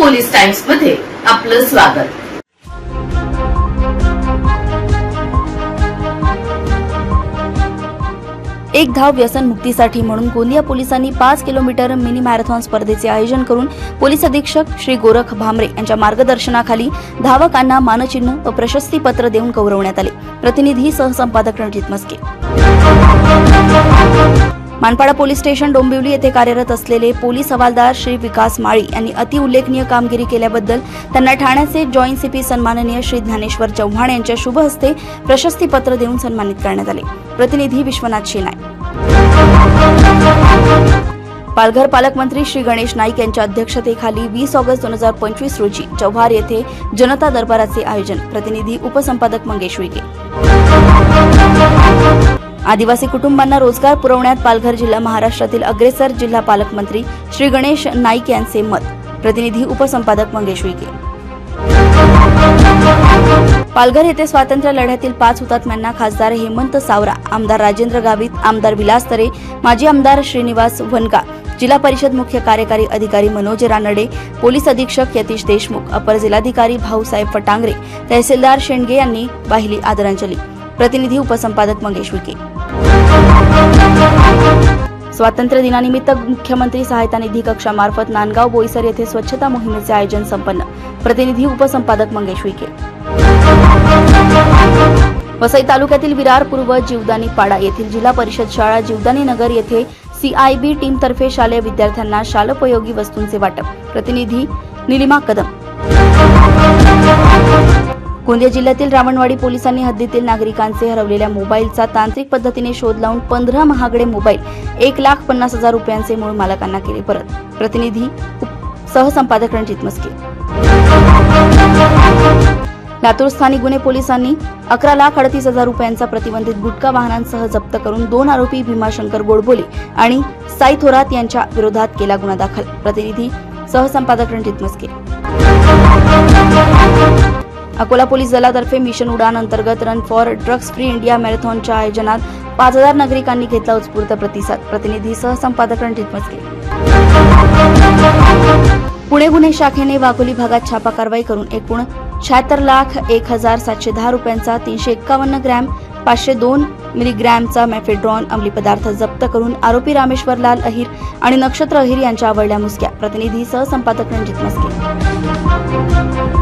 टाइम्समध्ये आपलं स्वागत. एक धाव व्यसन मुक्तीसाठी म्हणून गोंदिया पोलिसांनी पाच किलोमीटर मिनी मॅरेथॉन स्पर्धेचे आयोजन करून पोलीस अधीक्षक श्री गोरख भामरे यांच्या मार्गदर्शनाखाली धावकांना मानचिन्ह व प्रशस्तीपत्र देऊन गौरवण्यात आले. प्रतिनिधी सहसंपादक रणजित मस्के. मानपाडा पोलीस स्टेशन डोंबिवली येथे कार्यरत असलेले पोलीस हवालदार श्री विकास माळी यांनी अति उल्लेखनीय कामगिरी केल्याबद्दल त्यांना ठाण्याचे जॉईंट सीपी सन्माननीय श्री ज्ञानेश्वर चव्हाण यांच्या शुभ हस्ते प्रशस्तीपत्र देऊन सन्मानित करण्यात आले. प्रतिनिधी विश्वनाथ शिनाय पालघर पालकमंत्री श्री गणेश नाईक यांच्या अध्यक्षतेखाली वीस ऑगस्ट दोन हजार पंचवीस रोजी जव्हार येथे जनता दरबाराचे आयोजन. प्रतिनिधी उपसंपादक मंगेश विगे आदिवासी कुटुंबांना रोजगार पुरवण्यात पालघर जिल्हा महाराष्ट्रातील अग्रेसर जिल्हा पालकमंत्री श्री गणेश नाईक यांचे मत. प्रतिनिधी उपसंपादक मंगेश विके पालघर येथे स्वातंत्र्य लढ्यातील पाच हुतात्म्यांना खासदार हेमंत सावरा आमदार राजेंद्र गावित आमदार विलास तरे माजी आमदार श्रीनिवास वनगा जिल्हा परिषद मुख्य कार्यकारी अधिकारी मनोज रानडे पोलीस अधीक्षक यतीश देशमुख अपर जिल्हाधिकारी भाऊसाहेब फटांगरे तहसीलदार शेंडगे यांनी वाहिली आदरांजली. प्रतिनिधी उपसंपादक मंगेश विके स्वातंत्र्य दिनानिमित्त मुख्यमंत्री सहायता निधी कक्षामार्फत नांदगाव बोईसर येथे स्वच्छता मोहिमेचे आयोजन संपन्न. प्रतिनिधी उपसंपादक मंगेश विके वसई तालुक्यातील विरार पूर्व जीवदानी पाडा येथील जिल्हा परिषद शाळा जीवदानी नगर येथे सीआयबी टीमतर्फे शालेय विद्यार्थ्यांना शालोपयोगी वस्तूंचे वाटप. प्रतिनिधी निलिमा कदम. गोंदिया जिल्ह्यातील रावणवाडी पोलिसांनी हद्दीतील नागरिकांचे हरवलेल्या मोबाईलचा तांत्रिक पद्धतीने शोध लावून पंधरा महागडे मोबाईल एक लाख पन्नास हजार रुपयांचे मूळ मालकांना केले परत. प्रतिनिधी सहसंपादक रणजित मस्के. लातूर स्थानिक गुन्हे पोलिसांनी अकरा लाख अडतीस हजार रुपयांचा प्रतिबंधित गुटखा वाहनांसह जप्त करून दोन आरोपी भीमाशंकर गोडबोले आणि साई थोरात यांच्या विरोधात केला गुन्हा दाखल. प्रतिनिधी सहसंपादक रणजित मस्के. अकोला पोलीस दलातर्फे मिशन उडान अंतर्गत run for drugs free India मॅरेथॉनच्या आयोजनात पाच हजार नागरिकांनी घेतला उत्स्फूर्त प्रतिसाद. प्रतिनिधी सहसंपादक रणजित मस्के पुणे गुन्हे शाखेने वाघोली भागात छापा कारवाई करून एकूण शहात्तर लाख एक हजार सातशे दहा रुपयांचा तीनशे एक्कावन्न ग्रॅम पाचशे दोन मिलीग्रॅमचा मॅफेड्रॉन अंमली पदार्थ जप्त करून आरोपी रामेश्वर लाल अहिर आणि नक्षत्र अहिर यांच्या आवडल्या मुसक्या. प्रतिनिधी सहसंपादक रणजित मस्के